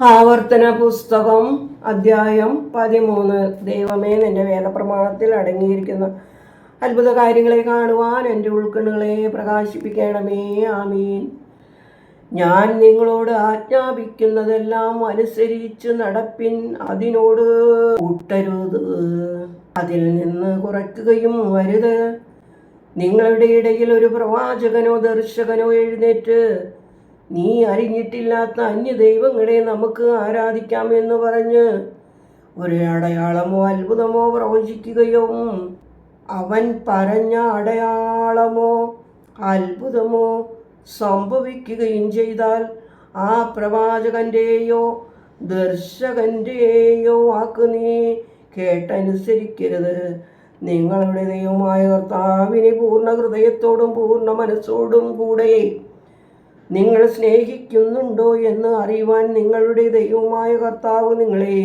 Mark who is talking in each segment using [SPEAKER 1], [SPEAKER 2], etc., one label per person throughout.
[SPEAKER 1] ആവർത്തന പുസ്തകം അധ്യായം പതിമൂന്ന്. ദൈവമേ നിന്റെ വേദപ്രമാണത്തിൽ അടങ്ങിയിരിക്കുന്ന അത്ഭുത കാര്യങ്ങളെ കാണുവാൻ എന്റെ ഉൾക്കണ്ണുകളെ പ്രകാശിപ്പിക്കണമേ. ആമീൻ. ഞാൻ നിങ്ങളോട് ആജ്ഞാപിക്കുന്നതെല്ലാം അനുസരിച്ച് നടപ്പിൻ അതിനോട് കൂട്ടരുത്. അതിൽ നിന്ന് കുറയ്ക്കുകയും വരുത് നിങ്ങളുടെ ഇടയിൽ ഒരു പ്രവാചകനോ ദർശകനോ എഴുന്നേറ്റ് നീ അറിഞ്ഞിട്ടില്ലാത്ത അന്യ ദൈവങ്ങളെ നമുക്ക് ആരാധിക്കാം എന്ന് പറഞ്ഞ് ഒരു അടയാളമോ അത്ഭുതമോ പ്രവചിക്കുകയും അവൻ പറഞ്ഞ അടയാളമോ അത്ഭുതമോ സംഭവിക്കുകയും ചെയ്താൽ ആ പ്രവാചകന്റെയോ ദർശകന്റെയോ വാക്ക് നീ കേട്ടനുസരിക്കരുത്. നിങ്ങളുടെ ദൈവമായ കർത്താവിനെ പൂർണ ഹൃദയത്തോടും പൂർണ മനസ്സോടും കൂടെ നിങ്ങൾ സ്നേഹിക്കുന്നുണ്ടോ എന്ന് അറിയുവാൻ നിങ്ങളുടെ ദൈവമായ കർത്താവ് നിങ്ങളെ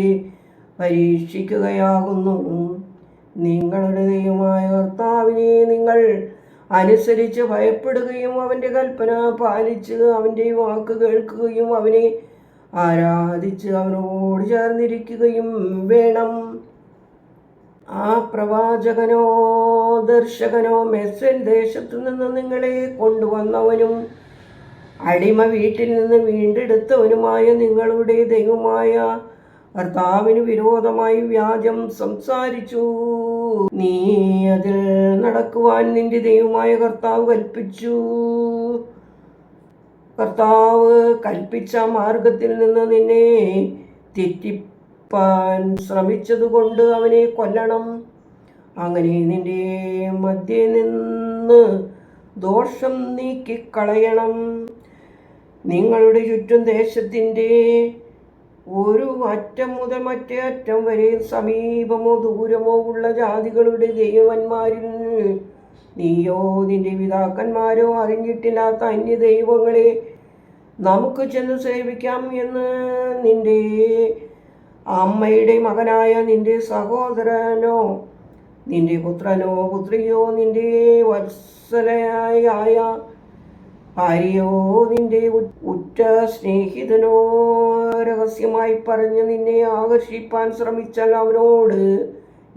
[SPEAKER 1] പരീക്ഷിക്കുകയാകുന്നു. നിങ്ങളുടെ ദൈവമായ കർത്താവിനെ നിങ്ങൾ അനുസരിച്ച് ഭയപ്പെടുകയും അവന്റെ കൽപ്പന പാലിച്ച് അവന്റെ വാക്ക് കേൾക്കുകയും അവനെ ആരാധിച്ച് അവനോട് ചേർന്നിരിക്കുകയും വേണം. ആ പ്രവാചകനോ ദർശകനോ മെസ്സൻ ദേശത്തു നിന്ന് നിങ്ങളെ കൊണ്ടുവന്നവനും അടിമ വീട്ടിൽ നിന്ന് വീണ്ടെടുത്തവനുമായ നിങ്ങളുടെ ദൈവമായ കർത്താവിന് വിരോധമായി വ്യാജം സംസാരിച്ചു. നീ അതിൽ നടക്കുവാൻ നിന്റെ ദൈവമായ കർത്താവ് കൽപ്പിച്ചു. കർത്താവ് കൽപ്പിച്ച മാർഗത്തിൽ നിന്ന് നിന്നെ തെറ്റിപ്പാൻ ശ്രമിച്ചതുകൊണ്ട് അവനെ കൊല്ലണം. അങ്ങനെ നിന്റെ മധ്യേ നിന്ന് ദോഷം നീക്കിക്കളയണം. നിങ്ങളുടെ ചുറ്റും ദേശത്തിന്റെ ഒരു അറ്റം മുതൽ മറ്റേ അറ്റം വരെ സമീപമോ ദൂരമോ ഉള്ള ജാതികളുടെ ദൈവന്മാരിൽ നീയോ നിന്റെ പിതാക്കന്മാരോ അറിഞ്ഞിട്ടില്ലാത്ത അന്യ ദൈവങ്ങളെ നമുക്ക് ചെന്ന് സേവിക്കാം എന്ന് നിന്റെ അമ്മയുടെ മകനായ നിന്റെ സഹോദരനോ നിന്റെ പുത്രനോ പുത്രിയോ നിന്റെ വത്സലയായ ഭാര്യയോ നിന്റെ ഉറ്റ സ്നേഹിതനോ രഹസ്യമായി പറഞ്ഞ് നിന്നെ ആകർഷിപ്പാൻ ശ്രമിച്ചാൽ അവനോട്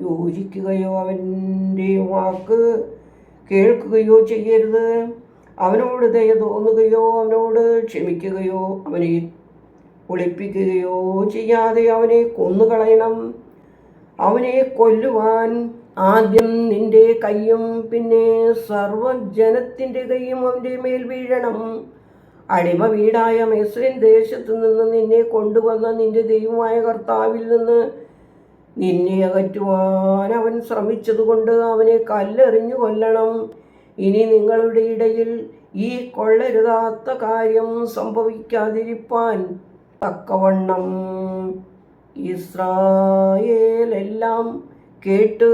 [SPEAKER 1] യോജിക്കുകയോ അവന്റെ വാക്ക് കേൾക്കുകയോ ചെയ്യരുത്. അവനോട് ദയ തോന്നുകയോ അവനോട് ക്ഷമിക്കുകയോ അവനെ ഒളിപ്പിക്കുകയോ ചെയ്യാതെ അവനെ കൊന്നുകളയണം. അവനെ കൊല്ലുവാൻ ആദ്യം നിന്റെ കൈയും പിന്നെ സർവജനത്തിന്റെ കൈയും അവന്റെ മേൽ വീഴണം. അടിമ വീടായ മെസ്രിൻ ദേശത്തു നിന്ന് നിന്നെ കൊണ്ടുവന്ന നിന്റെ ദൈവമായ കർത്താവിൽ നിന്ന് നിന്നെ അകറ്റുവാൻ അവൻ ശ്രമിച്ചതുകൊണ്ട് അവനെ കല്ലെറിഞ്ഞു കൊല്ലണം. ഇനി നിങ്ങളുടെ ഇടയിൽ ഈ കൊള്ളരുതാത്ത കാര്യം സംഭവിക്കാതിരിപ്പാൻ തക്കവണ്ണം. ഇസ്രായേലെല്ലാം കേട്ട്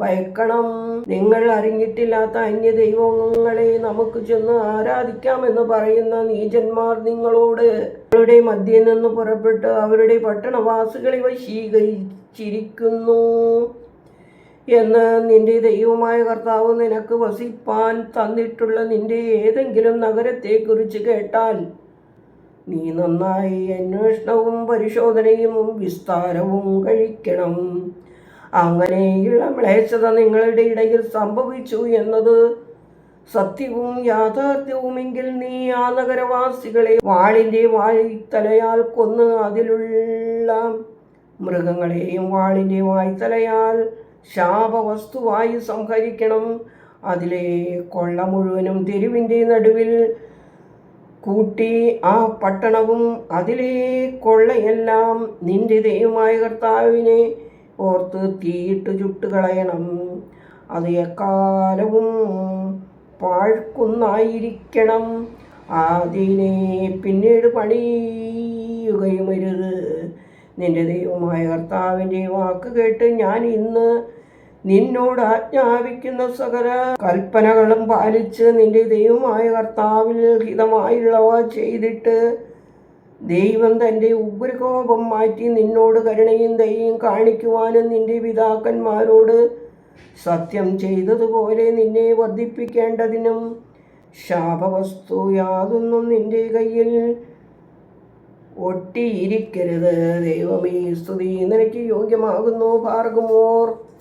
[SPEAKER 1] ഭയക്കണം. നിങ്ങൾ അറിഞ്ഞിട്ടില്ലാത്ത അന്യ ദൈവങ്ങളെ നമുക്ക് ചെന്ന് ആരാധിക്കാമെന്ന് പറയുന്ന നീചന്മാർ നിങ്ങളോട് അവരുടെ മധ്യേ നിന്ന് പുറപ്പെട്ട് അവരുടെ പട്ടണവാസികളെ വശീകരിച്ചിരിക്കുന്നു എന്ന് നിന്റെ ദൈവമായ കർത്താവ് നിനക്ക് വസിപ്പാൻ തന്നിട്ടുള്ള നിന്റെ ഏതെങ്കിലും നഗരത്തെക്കുറിച്ച് കേട്ടാൽ നീ നന്നായി അന്വേഷണവും പരിശോധനയും വിസ്താരവും കഴിക്കണം. അങ്ങനെയുള്ള മ്ലേച്ഛത നിങ്ങളുടെ ഇടയിൽ സംഭവിച്ചു എന്നത് സത്യവും യാഥാർത്ഥ്യവുമെങ്കിൽ നീ ആ നഗരവാസികളെ വാളിന്റെ വായ്ത്തലയാൽ കൊന്ന് അതിലുള്ള മൃഗങ്ങളെയും വാളിന്റെ വായ്ത്തലയാൽ ശാപവസ്തുവായി സംഹരിക്കണം. അതിലെ കൊള്ള മുഴുവനും തെരുവിന്റെ നടുവിൽ കൂട്ടി ആ പട്ടണവും അതിലെ കൊള്ളയെല്ലാം നിന്റെ ദൈവമായ കർത്താവിനെ ഓർത്ത് തീയിട്ട് ചുട്ടുകളയണം അത് എക്കാലവും പാഴ്ക്കുന്നായിരിക്കണം. അതിനെ പിന്നീട് പണിയുകയുമരുത്. നിന്റെ ദൈവമായ കർത്താവിന്റെ വാക്ക് കേട്ട് ഞാൻ ഇന്ന് നിന്നോട് ആജ്ഞാപിക്കുന്ന സകല കൽപ്പനകളും പാലിച്ച് നിന്റെ ദൈവമായ കർത്താവിൽ ഹിതമായുള്ളവ ചെയ്തിട്ട് ദൈവം തന്റെ ഉഗ്രകോപം മാറ്റി നിന്നോട് കരുണയും ദയയും കാണിക്കുവാനും നിന്റെ പിതാക്കന്മാരോട് സത്യം ചെയ്തതുപോലെ നിന്നെ വർദ്ധിപ്പിക്കേണ്ടതിനും ശാപവസ്തു യാതൊന്നും നിന്റെ കയ്യിൽ ഒട്ടിയിരിക്കരുത്. ദൈവമേ സ്തുതി. നിനക്ക് യോഗ്യമാകുന്നു ഭാർഗമോർ